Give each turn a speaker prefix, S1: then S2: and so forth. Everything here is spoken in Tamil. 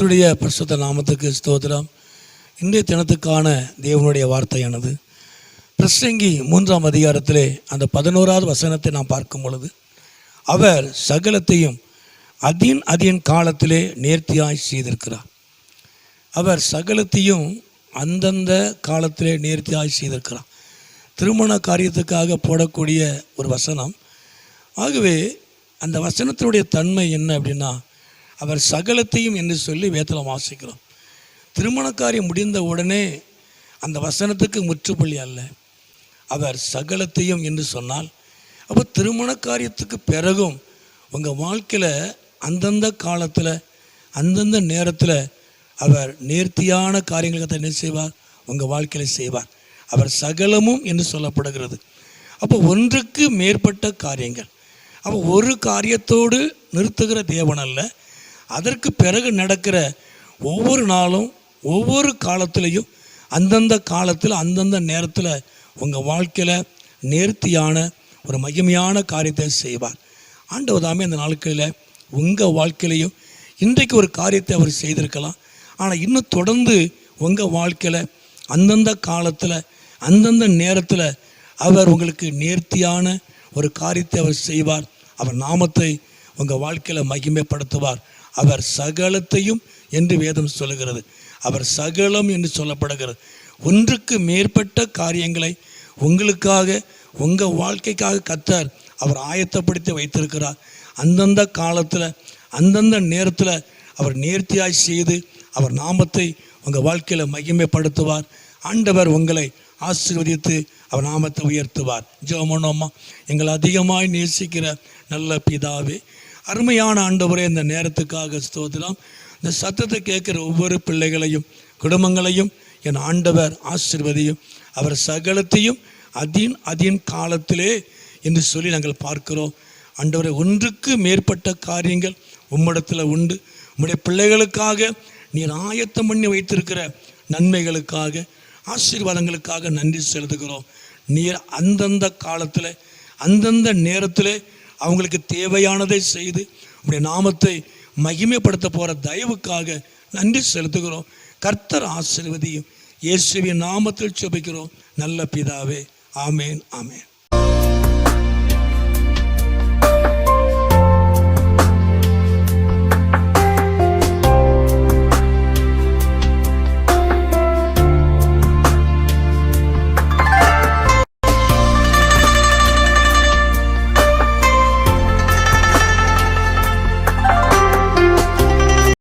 S1: கர்த்தருடைய பரிசுத்த நாமத்துக்கு ஸ்தோத்திரம். இன்றைய தினத்துக்கான தேவனுடைய வார்த்தையானது. பிரசங்கி மூன்றாம் அதிகாரத்திலே அந்த பதினோராவது வசனத்தை நாம் பார்க்கும் பொழுது அவர் சகலத்தையும் அதின் அதின் காலத்திலே நேர்த்தியாய் செய்திருக்கிறார். அவர் சகலத்தையும் அந்தந்த காலத்திலே நேர்த்தியாய் செய்திருக்கிறார். திருமண காரியத்துக்காக போடக்கூடிய ஒரு வசனம். ஆகவே அந்த வசனத்தினுடைய தன்மை என்ன அப்படின்னா அவர் சகலத்தையும் என்று சொல்லி வேதத்தில் வாசிக்கிறோம். திருமண காரியம் முடிந்த உடனே அந்த வசனத்துக்கு முற்றுப்புள்ளி அல்ல. அவர் சகலத்தையும் என்று சொன்னால் அப்போ திருமண காரியத்துக்கு பிறகும் உங்கள் வாழ்க்கையில் அந்தந்த காலத்தில் அந்தந்த நேரத்தில் அவர் நேர்த்தியான காரியங்களுக்கு என்ன செய்வார்? உங்கள் வாழ்க்கையில் செய்வார். அவர் சகலமும் என்று சொல்லப்படுகிறது. அப்போ ஒன்றுக்கு மேற்பட்ட காரியங்கள். அப்போ ஒரு காரியத்தோடு நிறுத்துகிற தேவன் அல்ல. அதற்கு பிறகு நடக்கிற ஒவ்வொரு நாளும் ஒவ்வொரு காலத்திலையும் அந்தந்த காலத்தில் அந்தந்த நேரத்தில் உங்கள் வாழ்க்கையில் நேர்த்தியான ஒரு மகிமையான காரியத்தை செய்வார். ஆண்டவதாமே அந்த இந்த நாட்களில் உங்கள் வாழ்க்கையிலையும் இன்றைக்கு ஒரு காரியத்தை அவர் செய்திருக்கலாம். ஆனால் இன்னும் தொடர்ந்து உங்கள் வாழ்க்கையில் அந்தந்த காலத்தில் அந்தந்த நேரத்தில் அவர் உங்களுக்கு நேர்த்தியான ஒரு காரியத்தை அவர் செய்வார். அவர் நாமத்தை உங்கள் வாழ்க்கையில் மகிமைப்படுத்துவார். அவர் சகலத்தையும் என்று வேதம் சொல்லுகிறது. அவர் சகலம் என்று சொல்லப்படுகிறது. ஒன்றுக்கு மேற்பட்ட காரியங்களை உங்களுக்காக உங்கள் வாழ்க்கைக்காக கத்தார் அவர் ஆயத்தப்படுத்தி வைத்திருக்கிறார். அந்தந்த காலத்தில் அந்தந்த நேரத்தில் அவர் நேர்த்தியாய் செய்து அவர் நாமத்தை உங்கள் வாழ்க்கையில் மகிமைப்படுத்துவார். ஆண்டவர் உங்களை ஆசீர்வதித்து அவர் நாமத்தை உயர்த்துவார். ஜெபமனோம்மா எங்களை அதிகமாய் நேசிக்கிற நல்ல பிதாவே அருமையான ஆண்டவரே இந்த நேரத்துக்காக ஸ்தோத்திரம். இந்த சத்தத்தை கேட்குற ஒவ்வொரு பிள்ளைகளையும் குடும்பங்களையும் என் ஆண்டவர் ஆசிர்வதியும் அவர் சகலத்தையும் அதின் அதின் காலத்திலே என்று சொல்லி நாங்கள் பார்க்கிறோம். ஆண்டவரை ஒன்றுக்கு மேற்பட்ட காரியங்கள் உம்மிடத்தில் உண்டு. உம்முடைய பிள்ளைகளுக்காக நீர் ஆயத்தம் பண்ணி வைத்திருக்கிற நன்மைகளுக்காக ஆசீர்வாதங்களுக்காக நன்றி செலுத்துகிறோம். நீர் அந்தந்த காலத்தில் அந்தந்த நேரத்தில் அவங்களுக்கு தேவையானதை செய்து உடைய நாமத்தை மகிமைப்படுத்த போகிற தயவுக்காக நன்றி செலுத்துகிறோம். கர்த்தர் ஆசிர்வதியும். இயேசுவின் நாமத்தில் செபிக்கிறோம் நல்ல பிதாவே. ஆமேன் ஆமேன்.